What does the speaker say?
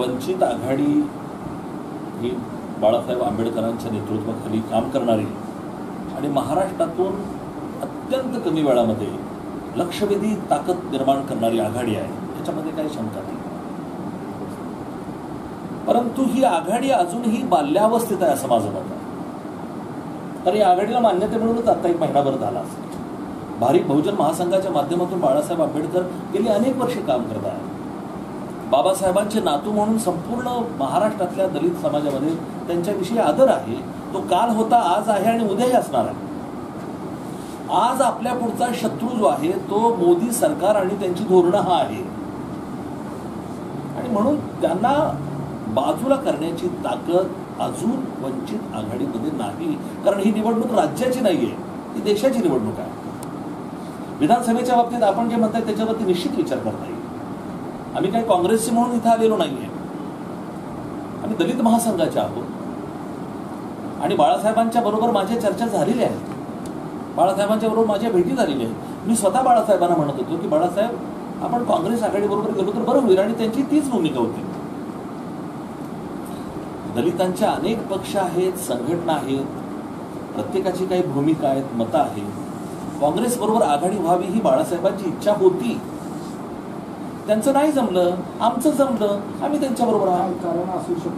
वंचित आघाडी ही बाळासाहेब आंबेडकरांच्या नेतृत्वाखाली काम करणारी आणि महाराष्ट्रातून अत्यंत कमी वेळामध्ये लक्षवेधी ताकद निर्माण करणारी आघाडी आहे याच्यामध्ये काही शंका नाही. परंतु ही आघाडी अजूनही बाल्यावस्थेत आहे असं माझं मत आहे. तर या आघाडीला मान्यता मिळूनच आता एक महिनाभर झाला असेल. भारिक बहुजन महासंघाच्या माध्यमातून बाळासाहेब आंबेडकर गेली अनेक वर्षे काम करत आहेत. बाबासाहेबांचे नातू म्हणून संपूर्ण महाराष्ट्रातल्या दलित समाजामध्ये त्यांच्याविषयी आदर आहे. तो काल होता आज आहे आणि उद्याही असणार आहे. आज आपल्या पुढचा शत्रू जो आहे तो मोदी सरकार आणि त्यांची धोरणं हा आहे. आणि म्हणून त्यांना बाजूला करण्याची ताकद अजून वंचित आघाडीमध्ये नाही. कारण ही निवडणूक राज्याची नाहीये ही देशाची निवडणूक आहे. विधानसभेच्या बाबतीत आपण जे म्हणताय त्याच्यावरती निश्चित विचार करता येईल. आम्ही काही काँग्रेसचे म्हणून इथं आलेलो नाहीये. आम्ही दलित महासंघाचे आहोत. आणि बाळासाहेबांच्या बरोबर माझ्या चर्चा झालेल्या आहेत. बाळासाहेबांच्या बरोबर माझ्या भेटी झालेल्या आहेत. मी स्वतः बाळासाहेबांना म्हणत होतो की बाळासाहेब आपण काँग्रेस आघाडीबरोबर गेलो तर बरं होईल आणि त्यांची तीच भूमिका होती. दलितांच्या अनेक पक्ष आहेत संघटना आहेत. प्रत्येकाची काही भूमिका आहेत मतं आहेत. काँग्रेस बरोबर आघाडी व्हावी ही बाळासाहेबांची इच्छा होती. त्यांचं नाही जमलं आमचं जमलं आम्ही त्यांच्याबरोबर आहोत. कारण असू शकतो.